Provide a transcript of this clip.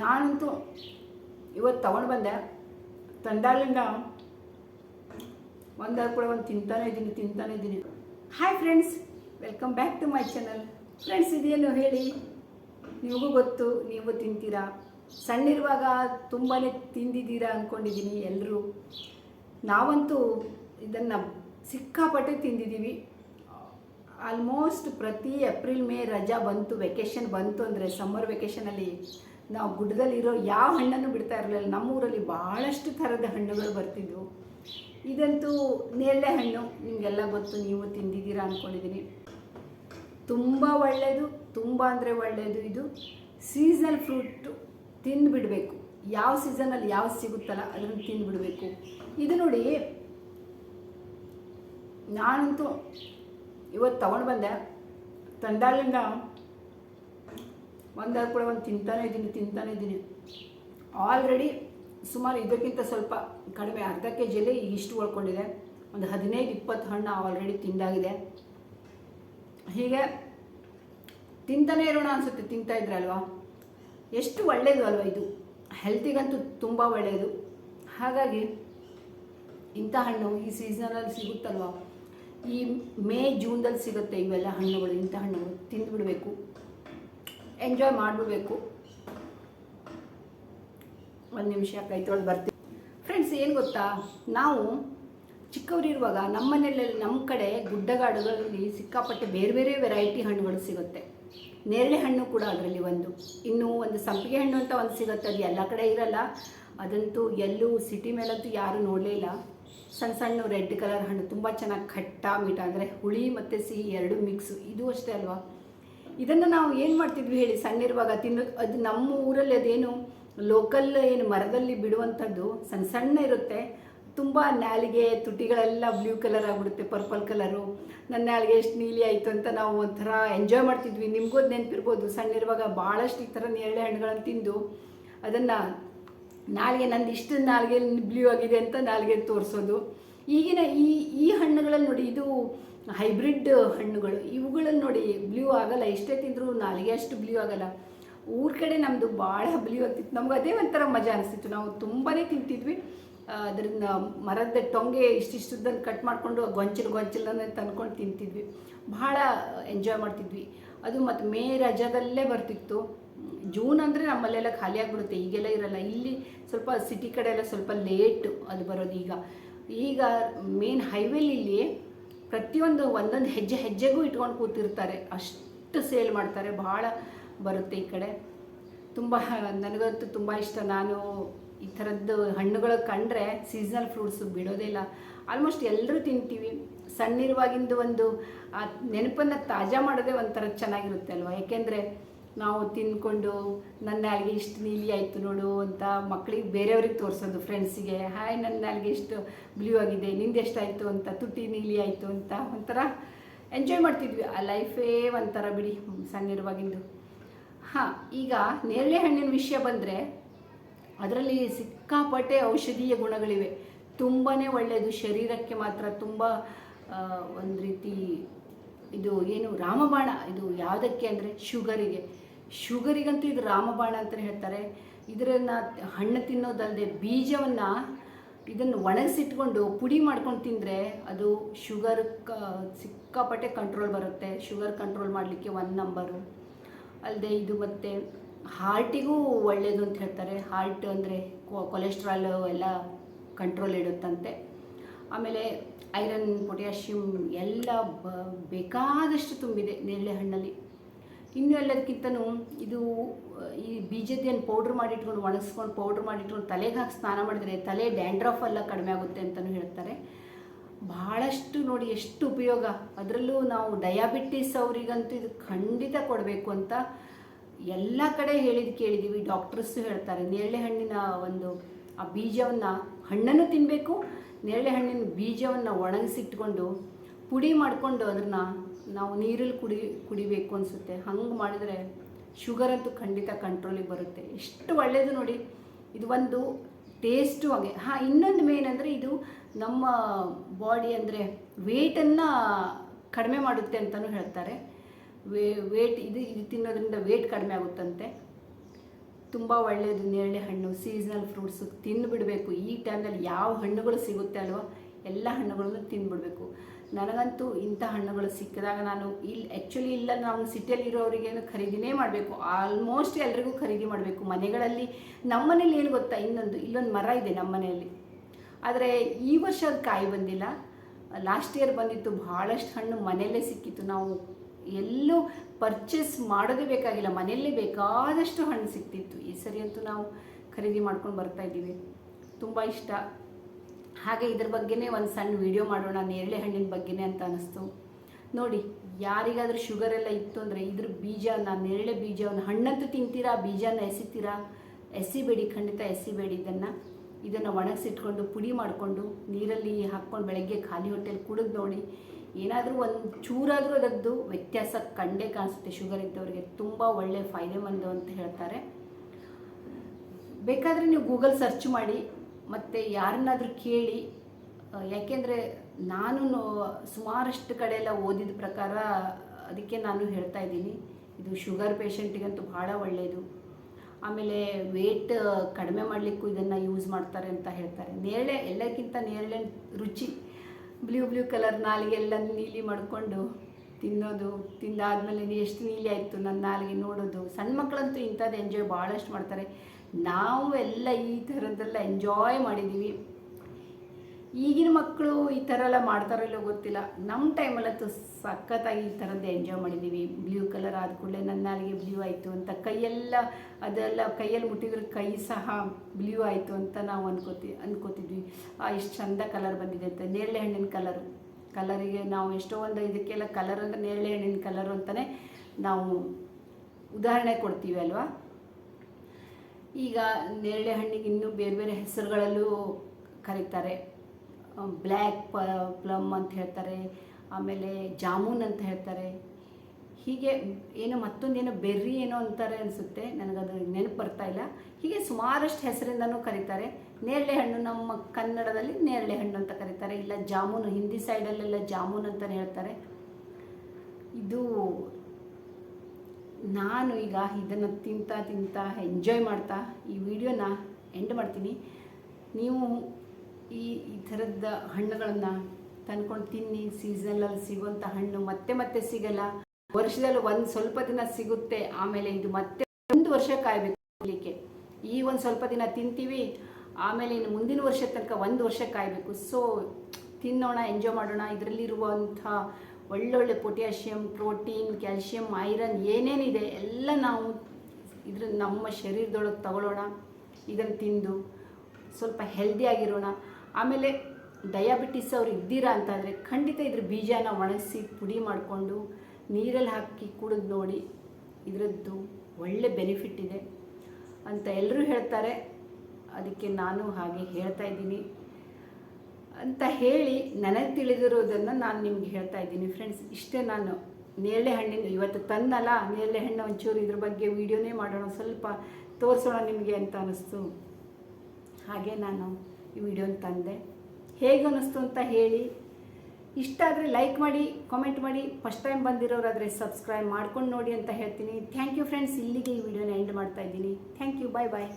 ನಾನಂತೂ ಇವತ್ತು ತೊಗೊಂಡು ಬಂದೆ. ತಂದಾಗಲಿಂದ ಒಂದಾದ ಕೂಡ ಒಂದು ತಿಂತಾನೆ ಇದ್ದೀನಿ ತಿಂತಾನೆ ಇದ್ದೀನಿ. Hi friends welcome back to my channel friends ಇದೇನು ಹೇಳಿ? ನಿಮಗೂ ಗೊತ್ತು, ನೀವು ತಿಂತೀರಾ? ಸಣ್ಣಿರುವಾಗ ತುಂಬಾ ತಿಂದಿದ್ದೀರಾ ಅಂದ್ಕೊಂಡಿದ್ದೀನಿ ಎಲ್ಲರೂ ನಾವಂತೂ ಇದನ್ನು ಸಿಕ್ಕಾಪಟ್ಟೆ ತಿಂದಿದ್ದೀವಿ. ಆಲ್ಮೋಸ್ಟ್ ಪ್ರತಿ ಏಪ್ರಿಲ್ ಮೇ ರಜಾ ಬಂತು ವೆಕೇಷನ್ ಬಂತು ಅಂದರೆ ಸಮ್ಮರ್ ವೆಕೇಷನಲ್ಲಿ ನಾವು ಗುಡ್ಡದಲ್ಲಿರೋ ಯಾವ ಹಣ್ಣನ್ನು ಬಿಡ್ತಾ ಇರಲಿಲ್ಲ. ನಮ್ಮೂರಲ್ಲಿ ಭಾಳಷ್ಟು ಥರದ ಹಣ್ಣುಗಳು ಬರ್ತಿದ್ವು. ಇದಂತೂ ನೇರಳೆ ಹಣ್ಣು. ನಿಮಗೆಲ್ಲ ಗೊತ್ತು, ನೀವು ತಿಂದಿದ್ದೀರಾ ಅಂದ್ಕೊಂಡಿದ್ದೀನಿ ತುಂಬ ಒಳ್ಳೆಯದು ತುಂಬ ಅಂದರೆ ಒಳ್ಳೆಯದು ಇದು. ಸೀಸನಲ್ ಫ್ರೂಟು ತಿಂದುಬಿಡಬೇಕು. ಯಾವ ಸೀಸನಲ್ಲಿ ಯಾವ ಸಿಗುತ್ತಲ್ಲ ಅದನ್ನು ತಿಂದುಬಿಡಬೇಕು. ಇದು ನೋಡಿ, ನಾನಂತೂ ಇವತ್ತು ತಗೊಂಡು ಬಂದೆ ತಂದಾಳಿಂದ ಒಂದಾದ ಕೂಡ ಒಂದು ತಿಂತಾನೆ ಇದ್ದೀನಿ ತಿಂತಾನೆ ಇದ್ದೀನಿ. ಆಲ್ರೆಡಿ ಸುಮಾರು ಇದಕ್ಕಿಂತ ಸ್ವಲ್ಪ ಕಡಿಮೆ ಅರ್ಧ ಕೆ ಜಿಯಲ್ಲಿ ಇಷ್ಟು ಉಳ್ಕೊಂಡಿದೆ. ಒಂದು ಹದಿನೈದು, ಇಪ್ಪತ್ತು ಹಣ್ಣು ಆಲ್ರೆಡಿ ತಿಂದಾಗಿದೆ. ಹೀಗೆ ತಿಂತಾನೇ ಇರೋಣ ಅನಿಸುತ್ತೆ, ತಿಂತಾ ಇದ್ರೆ ಅಲ್ವಾ? ಎಷ್ಟು ಒಳ್ಳೆಯದು ಅಲ್ವಾ ಇದು? ಹೆಲ್ತಿಗಂತೂ ತುಂಬ ಒಳ್ಳೆಯದು ಹಾಗಾಗಿ ಇಂಥ ಹಣ್ಣು ಈ ಸೀಸನಲ್ಲಿ ಸಿಗುತ್ತಲ್ವ? ಈ ಮೇ, ಜೂನ್ದಲ್ಲಿ ಸಿಗುತ್ತೆ ಇವೆಲ್ಲ ಹಣ್ಣುಗಳು, ಇಂಥ ಹಣ್ಣುಗಳು ತಿಂದುಬಿಡಬೇಕು. ಎಂಜಾಯ್ ಮಾಡಿಬಿಡ್ಬೇಕು. ಒಂದು ನಿಮಿಷ ಕೈ ತೊಳೆದು ಬರ್ತೀವಿ ಫ್ರೆಂಡ್ಸ್ ಏನು ಗೊತ್ತಾ? ನಾವು ಚಿಕ್ಕವರಿರುವಾಗ ನಮ್ಮ ಮನೆಯಲ್ಲಿ ನಮ್ಮ ಕಡೆ ಗುಡ್ಡಗಾಡುಗಳಲ್ಲಿ ಸಿಕ್ಕಾಪಟ್ಟೆ ಬೇರೆ ಬೇರೆ ವೆರೈಟಿ ಹಣ್ಣುಗಳು ಸಿಗುತ್ತೆ. ನೇರಳೆ ಹಣ್ಣು ಕೂಡ ಅದರಲ್ಲಿ ಒಂದು. ಇನ್ನೂ ಒಂದು ಸಂಪಿಗೆ ಹಣ್ಣು ಅಂತ ಒಂದು ಸಿಗುತ್ತೆ. ಅದು ಎಲ್ಲ ಕಡೆ ಇರಲ್ಲ. ಅದಂತೂ ಎಲ್ಲೂ ಸಿಟಿ ಮೇಲಂತೂ ಯಾರೂ ನೋಡಲೇ ಇಲ್ಲ. ಸಣ್ಣ ಸಣ್ಣ ರೆಡ್ ಕಲರ್ ಹಣ್ಣು, ತುಂಬ ಚೆನ್ನಾಗಿ ಖಟ್ಟ ಮೀಠ ಅಂದರೆ ಹುಳಿ ಮತ್ತು ಸಿಹಿ ಎರಡು ಮಿಕ್ಸು ಇದು ಅಷ್ಟೇ ಅಲ್ವಾ? ಇದನ್ನು ನಾವು ಏನು ಮಾಡ್ತಿದ್ವಿ ಹೇಳಿ, ಸಣ್ಣಿರುವಾಗ ತಿನ್ನೋದು ಅದು ನಮ್ಮ ಊರಲ್ಲಿ ಅದೇನು ಲೋಕಲ್ ಏನು ಮರದಲ್ಲಿ ಬಿಡುವಂಥದ್ದು ಸಣ್ಣ ಸಣ್ಣ ಇರುತ್ತೆ. ತುಂಬ ನಾಲಿಗೆ ತುಟಿಗಳೆಲ್ಲ ಬ್ಲೂ ಕಲರ್ ಆಗಿಬಿಡುತ್ತೆ ಪರ್ಪಲ್ ಕಲರು ನನ್ನ ನಾಲಿಗೆ ಎಷ್ಟು ನೀಲಿ ಆಯಿತು ಅಂತ ನಾವು ಒಂಥರ ಎಂಜಾಯ್ ಮಾಡ್ತಿದ್ವಿ. ನಿಮಗೂ ನೆನಪಿರ್ಬೋದು, ಸಣ್ಣಿರುವಾಗ ಭಾಳಷ್ಟು ಈ ಥರ ನೇರಳೆ ಹಣ್ಣುಗಳನ್ನು ತಿಂದು ಅದನ್ನು ನಾಲಿಗೆ ನಂದು ಇಷ್ಟು ನಾಲಿಗೆ ಬ್ಲೂ ಆಗಿದೆ ಅಂತ ನಾಲಿಗೆ ತೋರಿಸೋದು. ಈಗಿನ ಈ ಈ ಹಣ್ಣುಗಳಲ್ಲಿ ನೋಡಿ ಇದು ಹೈಬ್ರಿಡ್ ಹಣ್ಣುಗಳು ಇವುಗಳಲ್ಲಿ ನೋಡಿ ಬ್ಲೂ ಆಗಲ್ಲ, ಎಷ್ಟೇ ತಿಂದರೂ ನಾಲಿಗೆ ಅಷ್ಟು ಬ್ಲೂ ಆಗಲ್ಲ. ಊರ ಕಡೆ ನಮ್ಮದು ಭಾಳ ಬ್ಲೂ ಆಗ್ತಿತ್ತು. ನಮ್ಗೆ ಅದೇ ಒಂಥರ ಮಜಾ ಅನಿಸ್ತಿತ್ತು. ನಾವು ತುಂಬಾ ತಿಂತಿದ್ವಿ. ಅದರಿಂದ ಮರದ ಟೊಂಗೆ ಇಷ್ಟಿಷ್ಟುದನ್ನು ಕಟ್ ಮಾಡಿಕೊಂಡು ಗೊಂಚಲು ಗೊಂಚಲನ್ನು ತಂದ್ಕೊಂಡು ತಿಂತಿದ್ವಿ. ಭಾಳ ಎಂಜಾಯ್ ಮಾಡ್ತಿದ್ವಿ. ಅದು ಮತ್ತು ಮೇ ರಜಾದಲ್ಲೇ ಬರ್ತಿತ್ತು. ಜೂನ್ ಅಂದರೆ ನಮ್ಮಲ್ಲೆಲ್ಲ ಖಾಲಿ ಆಗಿಬಿಡುತ್ತೆ. ಈಗೆಲ್ಲ ಇರಲ್ಲ. ಇಲ್ಲಿ ಸ್ವಲ್ಪ ಸಿಟಿ ಕಡೆ ಎಲ್ಲ ಸ್ವಲ್ಪ ಲೇಟು ಅದು ಬರೋದು ಈಗ. ಈಗ ಮೇನ್ ಹೈವೇಲಿ ಪ್ರತಿಯೊಂದು ಒಂದೊಂದು ಹೆಜ್ಜೆ ಹೆಜ್ಜೆಗೂ ಇಟ್ಕೊಂಡು ಕೂತಿರ್ತಾರೆ. ಅಷ್ಟು ಸೇಲ್ ಮಾಡ್ತಾರೆ ಭಾಳ ಬರುತ್ತೆ ಈ ಕಡೆ. ತುಂಬ, ನನಗಂತೂ ತುಂಬ ಇಷ್ಟ. ನಾನು ಈ ಥರದ್ದು ಹಣ್ಣುಗಳು ಕಂಡ್ರೆ ಸೀಸನಲ್ ಫ್ರೂಟ್ಸು ಬಿಡೋದೇ ಇಲ್ಲ. ಆಲ್ಮೋಸ್ಟ್ ಎಲ್ಲರೂ ತಿಂತೀವಿ. ಸಣ್ಣಿರುವಾಗಿಂದು ಒಂದು ನೆನಪನ್ನು ತಾಜಾ ಮಾಡೋದೇ ಒಂಥರ ಚೆನ್ನಾಗಿರುತ್ತೆ ಅಲ್ವಾ? ಯಾಕೆಂದರೆ ನಾವು ತಿಂದ್ಕೊಂಡು ನನ್ನ ನಾಲ್ಗೆ ಇಷ್ಟು ನೀಲಿ ಆಯಿತು ನೋಡು ಅಂತ ಮಕ್ಕಳಿಗೆ ಬೇರೆಯವ್ರಿಗೆ ತೋರಿಸೋದು, ಫ್ರೆಂಡ್ಸಿಗೆ. ಹಾಯ್ ನನ್ನ ನಾಲ್ಗೆ ಇಷ್ಟು ಬ್ಲೂ ಆಗಿದೆ, ನಿಂದು ಎಷ್ಟಾಯಿತು ಅಂತ, ತುಟಿ ನೀಲಿ ಆಯಿತು ಅಂತ ಒಂಥರ ಎಂಜಾಯ್ ಮಾಡ್ತಿದ್ವಿ. ಆ ಲೈಫೇ ಒಂಥರ ಬಿಡಿ, ಸಣ್ಣಿರುವಾಗಿಂದು. ಹಾಂ, ಈಗ ನೇರಳೆ ಹಣ್ಣಿನ ವಿಷಯ ಬಂದರೆ ಅದರಲ್ಲಿ ಸಿಕ್ಕಾಪಟ್ಟೆ ಔಷಧೀಯ ಗುಣಗಳಿವೆ. ತುಂಬಾ ಒಳ್ಳೆಯದು ಶರೀರಕ್ಕೆ ಮಾತ್ರ ತುಂಬ ಒಂದು ರೀತಿ ಇದು ಏನು ರಾಮಬಾಣ, ಇದು ಯಾವುದಕ್ಕೆ ಅಂದರೆ ಶುಗರಿಗೆ. ಶುಗರಿಗಂತೂ ಇದು ರಾಮಬಾಣ ಅಂತ ಹೇಳ್ತಾರೆ. ಇದನ್ನು ಹಣ್ಣು ತಿನ್ನೋದಲ್ಲದೆ ಬೀಜವನ್ನು ಇದನ್ನು ಒಣಗಿಸಿಟ್ಕೊಂಡು ಪುಡಿ ಮಾಡ್ಕೊಂಡು ತಿಂದರೆ ಅದು ಶುಗರ್ ಕ ಸಿಕ್ಕಾಪಟ್ಟೆ ಕಂಟ್ರೋಲ್ ಬರುತ್ತೆ. ಶುಗರ್ ಕಂಟ್ರೋಲ್ ಮಾಡಲಿಕ್ಕೆ ಒನ್ ನಂಬರು ಅಲ್ಲದೆ ಇದು ಮತ್ತು ಹಾರ್ಟಿಗೂ ಒಳ್ಳೆಯದು ಅಂತ ಹೇಳ್ತಾರೆ. ಹಾರ್ಟ್ ಅಂದರೆ ಕೊಲೆಸ್ಟ್ರಾಲ್ ಎಲ್ಲ ಕಂಟ್ರೋಲ್ ಇಡುತ್ತಂತೆ. ಆಮೇಲೆ ಐರನ್ ಪೊಟ್ಯಾಷಿಯಮ್ ಎಲ್ಲ ಬೇಕಾದಷ್ಟು ತುಂಬಿದೆ ನೇರಳೆ ಹಣ್ಣಲ್ಲಿ. ಇನ್ನು ಎಲ್ಲದಕ್ಕಿಂತನೂ ಇದು ಈ ಬೀಜದ್ದೇನು ಪೌಡ್ರ್ ಮಾಡಿಟ್ಕೊಂಡು, ಒಣಗಿಸ್ಕೊಂಡು ಪೌಡ್ರ್ ಮಾಡಿಟ್ಕೊಂಡು ತಲೆಗೆ ಹಾಕಿ ಸ್ನಾನ ಮಾಡಿದರೆ ತಲೆ ಡ್ಯಾಂಡ್ರಫ್ ಎಲ್ಲ ಕಡಿಮೆ ಆಗುತ್ತೆ ಅಂತಲೂ ಹೇಳ್ತಾರೆ. ಭಾಳಷ್ಟು ನೋಡಿ ಎಷ್ಟು ಉಪಯೋಗ. ಅದರಲ್ಲೂ ನಾವು ಡಯಾಬಿಟಿಸ್ ಅವರಿಗಂತೂ ಇದು ಖಂಡಿತ ಕೊಡಬೇಕು ಅಂತ ಎಲ್ಲ ಕಡೆ ಹೇಳಿದ ಕೇಳಿದ್ದೀವಿ ಡಾಕ್ಟರ್ಸು ಹೇಳ್ತಾರೆ, ನೇರಳೆ ಹಣ್ಣಿನ ಒಂದು, ಆ ಬೀಜವನ್ನು ಹಣ್ಣನ್ನು ತಿನ್ನಬೇಕು ನೇರಳೆ ಹಣ್ಣಿನ ಬೀಜವನ್ನು ಒಣಗಿಸಿಟ್ಕೊಂಡು ಪುಡಿ ಮಾಡಿಕೊಂಡು ಅದನ್ನು ನಾವು ನೀರಲ್ಲಿ ಕುಡಿ, ಕುಡಿಬೇಕು ಅನಿಸುತ್ತೆ. ಹಂಗೆ ಮಾಡಿದರೆ ಶುಗರ್ ಅಂತೂ ಖಂಡಿತ ಕಂಟ್ರೋಲಿಗೆ ಬರುತ್ತೆ. ಎಷ್ಟು ಒಳ್ಳೆಯದು ನೋಡಿ. ಇದು ಒಂದು ಟೇಸ್ಟು ಹಾಗೆ. ಹಾಂ, ಇನ್ನೊಂದು ಮೇನ್ ಅಂದರೆ ಇದು ನಮ್ಮ ಬಾಡಿ ಅಂದರೆ ವೇಟನ್ನು ಕಡಿಮೆ ಮಾಡುತ್ತೆ ಅಂತಲೂ ಹೇಳ್ತಾರೆ. ವೇ ವೇಟ್ ಇದು ಇದು ತಿನ್ನೋದ್ರಿಂದ ವೇಟ್ ಕಡಿಮೆ ಆಗುತ್ತಂತೆ. ತುಂಬ ಒಳ್ಳೆಯದು ನೇರಳೆ ಹಣ್ಣು ಸೀಸನಲ್ ಫ್ರೂಟ್ಸು ತಿಂದುಬಿಡಬೇಕು ಈ ಟೈಮ್ನಲ್ಲಿ ಯಾವ ಹಣ್ಣುಗಳು ಸಿಗುತ್ತೆ ಅಲ್ವೋ? ಎಲ್ಲ ಹಣ್ಣುಗಳನ್ನು ತಿಂದುಬಿಡಬೇಕು ನನಗಂತೂ ಇಂಥ ಹಣ್ಣುಗಳು ಸಿಕ್ಕಿದಾಗ ನಾನು ಇಲ್ಲಿ ಆ್ಯಕ್ಚುಲಿ ಇಲ್ಲ, ನಾವು ಸಿಟಿಯಲ್ಲಿ ಇರೋರಿಗೇನು ಖರೀದಿನೇ ಮಾಡಬೇಕು. ಆಲ್ಮೋಸ್ಟ್ ಎಲ್ರಿಗೂ ಖರೀದಿ ಮಾಡಬೇಕು. ಮನೆಗಳಲ್ಲಿ ನಮ್ಮ ಮನೇಲಿ ಏನು ಗೊತ್ತಾ? ಇನ್ನೊಂದು, ಇಲ್ಲೊಂದು ಮರ ಇದೆ ನಮ್ಮ ಮನೆಯಲ್ಲಿ ಆದರೆ ಈ ವರ್ಷ ಅದು ಕಾಯಿ ಬಂದಿಲ್ಲ. ಲಾಸ್ಟ್ ಇಯರ್ ಬಂದಿತ್ತು ಭಾಳಷ್ಟು ಹಣ್ಣು ಮನೆಯಲ್ಲೇ ಸಿಕ್ಕಿತ್ತು. ನಾವು ಎಲ್ಲೂ ಪರ್ಚೇಸ್ ಮಾಡೋದೇ ಬೇಕಾಗಿಲ್ಲ. ಮನೆಯಲ್ಲೇ ಬೇಕಾದಷ್ಟು ಹಣ್ಣು ಸಿಕ್ತಿತ್ತು. ಈ ಸರಿ ಅಂತೂ ನಾವು ಖರೀದಿ ಮಾಡ್ಕೊಂಡು ಬರ್ತಾ ಇದ್ದೀವಿ. ತುಂಬ ಇಷ್ಟ. ಹಾಗೆ ಇದ್ರ ಬಗ್ಗೆನೇ ಒಂದು ಸಣ್ಣ ವಿಡಿಯೋ ಮಾಡೋಣ, ನೇರಳೆ ಹಣ್ಣಿನ ಬಗ್ಗೆನೇ ಅಂತ ಅನ್ನಿಸ್ತು ನೋಡಿ, ಯಾರಿಗಾದ್ರೂ ಶುಗರ್ ಎಲ್ಲ ಇತ್ತು ಅಂದರೆ ಇದ್ರ ಬೀಜನ, ನೇರಳೆ ಬೀಜವನ್ನು, ಹಣ್ಣಂತೂ ತಿಂತೀರಾ, ಬೀಜನ ಎಸಿತೀರಾ? ಎಸಿಬೇಡಿ, ಖಂಡಿತ ಎಸಿಬೇಡಿ. ಇದನ್ನು ಇದನ್ನು ಒಣಗಿಸಿಟ್ಕೊಂಡು, ಪುಡಿ ಮಾಡಿಕೊಂಡು, ನೀರಲ್ಲಿ ಹಾಕ್ಕೊಂಡು ಬೆಳಗ್ಗೆ ಖಾಲಿ ಹೊಟ್ಟೆಲಿ ಕುಡಿದು ನೋಡಿ, ಏನಾದರೂ ಒಂದು ಚೂರಾದರೂ ಅದರದ್ದು ವ್ಯತ್ಯಾಸ ಕಂಡೇ ಕಾಣಿಸುತ್ತೆ. ಶುಗರ್ ಇದ್ದವರಿಗೆ ತುಂಬ ಒಳ್ಳೆ ಫಾಯ್ದೆಮಂದು ಅಂತ ಹೇಳ್ತಾರೆ. ಬೇಕಾದರೆ ನೀವು ಗೂಗಲ್ ಸರ್ಚ್ ಮಾಡಿ ಮತ್ತು ಯಾರನ್ನಾದರೂ ಕೇಳಿ ಯಾಕೆಂದರೆ ನಾನು ಸುಮಾರಷ್ಟು ಕಡೆ ಎಲ್ಲ ಓದಿದ ಪ್ರಕಾರ ಅದಕ್ಕೆ ನಾನು ಹೇಳ್ತಾ ಇದ್ದೀನಿ. ಇದು ಶುಗರ್ ಪೇಷಂಟಿಗಂತೂ ಭಾಳ ಒಳ್ಳೆಯದು ಆಮೇಲೆ ವೇಟ್ ಕಡಿಮೆ ಮಾಡಲಿಕ್ಕೂ ಇದನ್ನು ಯೂಸ್ ಮಾಡ್ತಾರೆ ಅಂತ ಹೇಳ್ತಾರೆ. ನೇರಳೆ, ಎಲ್ಲಕ್ಕಿಂತ ನೇರಳೆ ರುಚಿ. ಬ್ಲೂ ಬ್ಲೂ ಕಲರ್ ನಾಲಿಗೆಲ್ಲ ನೀಲಿ ಮಾಡಿಕೊಂಡು ತಿನ್ನೋದು, ತಿಂದಾದಮೇಲೆ ಎಷ್ಟು ನೀಲಿ ಆಯಿತು ನನ್ನ ನಾಲಿಗೆ ನೋಡೋದು. ಸಣ್ಣ ಮಕ್ಕಳಂತೂ ಇಂಥದ್ದು ಎಂಜಾಯ್ ಭಾಳಷ್ಟು ಮಾಡ್ತಾರೆ. ನಾವು ಎಲ್ಲ ಈ ಥರದ್ದೆಲ್ಲ ಎಂಜಾಯ್ ಮಾಡಿದ್ದೀವಿ ಈಗಿನ ಮಕ್ಕಳು ಈ ಥರ ಎಲ್ಲ ಮಾಡ್ತಾರೋ ಇಲ್ಲೋ ಗೊತ್ತಿಲ್ಲ. ನಮ್ಮ ಟೈಮಲ್ಲಂತೂ ಸಖತ್ತಾಗಿ ಈ ಥರದ್ದು ಎಂಜಾಯ್ ಮಾಡಿದ್ದೀವಿ ಬ್ಲೂ ಕಲರ್ ಆದ ಕೂಡಲೇ ನನ್ನ ನಾಲಿಗೆ ಬ್ಲೂ ಆಯಿತು ಅಂತ ಕೈಯೆಲ್ಲ, ಅದೆಲ್ಲ ಕೈಯಲ್ಲಿ ಮುಟ್ಟಿದ್ರೆ ಕೈ ಸಹ ಬ್ಲೂ ಆಯಿತು ಅಂತ ನಾವು ಅನ್ಕೋತಿ, ಅನ್ಕೋತಿದ್ವಿ. ಆ, ಇಷ್ಟು ಚಂದ ಕಲರ್ ಬಂದಿದೆ ಅಂತ. ನೇರಳೆ ಹಣ್ಣಿನ ಕಲರು ಕಲರಿಗೆ ನಾವು ಎಷ್ಟೋ ಒಂದು ಇದಕ್ಕೆಲ್ಲ ಕಲರ್ ಅಂದರೆ ನೇರಳೆ ಹಣ್ಣಿನ ಕಲರು ಅಂತಲೇ ನಾವು ಉದಾಹರಣೆ ಕೊಡ್ತೀವಿ ಅಲ್ವಾ? ಈಗ ನೇರಳೆ ಹಣ್ಣಿಗೆ ಇನ್ನೂ ಬೇರೆ ಬೇರೆ ಹೆಸರುಗಳಲ್ಲೂ ಕರೀತಾರೆ. ಬ್ಲ್ಯಾಕ್ ಪ, ಪ್ಲಮ್ ಅಂತ ಹೇಳ್ತಾರೆ. ಆಮೇಲೆ ಜಾಮೂನ್ ಅಂತ ಹೇಳ್ತಾರೆ. ಹೀಗೆ ಏನೋ ಮತ್ತೊಂದೇನೋ ಬೆರ್ರಿ ಏನೋ ಅಂತಾರೆ ಅನಿಸುತ್ತೆ. ನನಗದು ನೆನಪು ಬರ್ತಾ ಇಲ್ಲ. ಹೀಗೆ ಸುಮಾರಷ್ಟು ಹೆಸರಿಂದನೂ ಕರೀತಾರೆ. ನೇರಳೆ ಹಣ್ಣು ನಮ್ಮ ಕನ್ನಡದಲ್ಲಿ ನೇರಳೆ ಹಣ್ಣು ಅಂತ ಕರೀತಾರೆ. ಇಲ್ಲ ಜಾಮೂನು ಹಿಂದಿ ಸೈಡಲ್ಲೆಲ್ಲ ಜಾಮೂನ್ ಅಂತಲೇ ಹೇಳ್ತಾರೆ. ಇದು ನಾನು ಈಗ ಇದನ್ನು ತಿಂತಾ ತಿಂತಾ ಎಂಜಾಯ್ ಮಾಡ್ತಾ ಈ ವಿಡಿಯೋನ ಎಂಡ್ ಮಾಡ್ತೀನಿ. ನೀವು ಈ ಈ ಥರದ ಹಣ್ಣುಗಳನ್ನು ತಂದ್ಕೊಂಡು ತಿನ್ನಿ. ಸೀಸನಲ್ಲಿ ಸಿಗುವಂಥ ಹಣ್ಣು ಮತ್ತೆ ಮತ್ತೆ ಸಿಗಲ್ಲ. ವರ್ಷದಲ್ಲಿ ಒಂದು ಸ್ವಲ್ಪ ದಿನ ಸಿಗುತ್ತೆ. ಆಮೇಲೆ ಇದು ಮತ್ತೆ ಒಂದು ವರ್ಷ ಕಾಯಬೇಕು ಈ ಒಂದು ಸ್ವಲ್ಪ ದಿನ ತಿಂತೀವಿ. ಆಮೇಲೆ ಇನ್ನು ಮುಂದಿನ ವರ್ಷ ತನಕ ಒಂದು ವರ್ಷ ಕಾಯಬೇಕು. ಸೊ ತಿನ್ನೋಣ ಎಂಜಾಯ್ ಮಾಡೋಣ. ಇದರಲ್ಲಿರುವಂಥ ಒಳ್ಳೊಳ್ಳೆ ಪೊಟ್ಯಾಷಿಯಂ, ಪ್ರೋಟೀನ್, ಕ್ಯಾಲ್ಶಿಯಂ, ಐರನ್ ಏನೇನಿದೆ ಎಲ್ಲ ನಾವು ಇದ್ರ ನಮ್ಮ ಶರೀರದೊಳಗೆ ತಗೊಳ್ಳೋಣ. ಇದನ್ನು ತಿಂದು ಸ್ವಲ್ಪ ಹೆಲ್ದಿಯಾಗಿರೋಣ ಆಮೇಲೆ ಡಯಾಬಿಟಿಸ್ ಅವ್ರು ಇದ್ದೀರಾ ಅಂತಂದರೆ ಖಂಡಿತ ಇದ್ರ ಬೀಜನ ಒಣಗಿಸಿ ಪುಡಿ ಮಾಡಿಕೊಂಡು ನೀರಲ್ಲಿ ಹಾಕಿ ಕುಡಿದು ನೋಡಿ ಇದರದ್ದು ಒಳ್ಳೆ ಬೆನಿಫಿಟ್ ಇದೆ. ಅಂತ ಎಲ್ಲರೂ ಹೇಳ್ತಾರೆ. ಅದಕ್ಕೆ ನಾನು ಹಾಗೆ ಹೇಳ್ತಾ ಇದ್ದೀನಿ. ಅಂತ ಹೇಳಿ ನನಗೆ ತಿಳಿದಿರೋದನ್ನು ನಾನು ನಿಮ್ಗೆ ಹೇಳ್ತಾ ಇದ್ದೀನಿ ಫ್ರೆಂಡ್ಸ್ ಇಷ್ಟೇ ನಾನು ನೇರಳೆ ಹಣ್ಣಿನ ಇವತ್ತು ತಂದಲ್ಲ, ನೇರಳೆ ಹಣ್ಣು ಒಂಚೂರು ಇದ್ರ ಬಗ್ಗೆ ವೀಡಿಯೋನೇ ಮಾಡೋಣ, ಸ್ವಲ್ಪ ತೋರಿಸೋಣ ನಿಮಗೆ ಅಂತ ಅನ್ನಿಸ್ತು ಹಾಗೆ ನಾನು ಈ ವಿಡಿಯೋನ ತಂದೆ. ಹೇಗೆ ಅನ್ನಿಸ್ತು ಅಂತ ಹೇಳಿ, ಇಷ್ಟ ಆದರೆ ಲೈಕ್ ಮಾಡಿ ಕಾಮೆಂಟ್ ಮಾಡಿ. ಫಸ್ಟ್ ಟೈಮ್ ಬಂದಿರೋರಾದರೆ ಸಬ್ಸ್ಕ್ರೈಬ್ ಮಾಡ್ಕೊಂಡು ನೋಡಿ ಅಂತ ಹೇಳ್ತೀನಿ. ಥ್ಯಾಂಕ್ ಯು ಫ್ರೆಂಡ್ಸ್ ಇಲ್ಲಿಗೆ ಈ ವಿಡಿಯೋನ ಎಂಡ್ ಮಾಡ್ತಾ ಇದ್ದೀನಿ. Thank you bye bye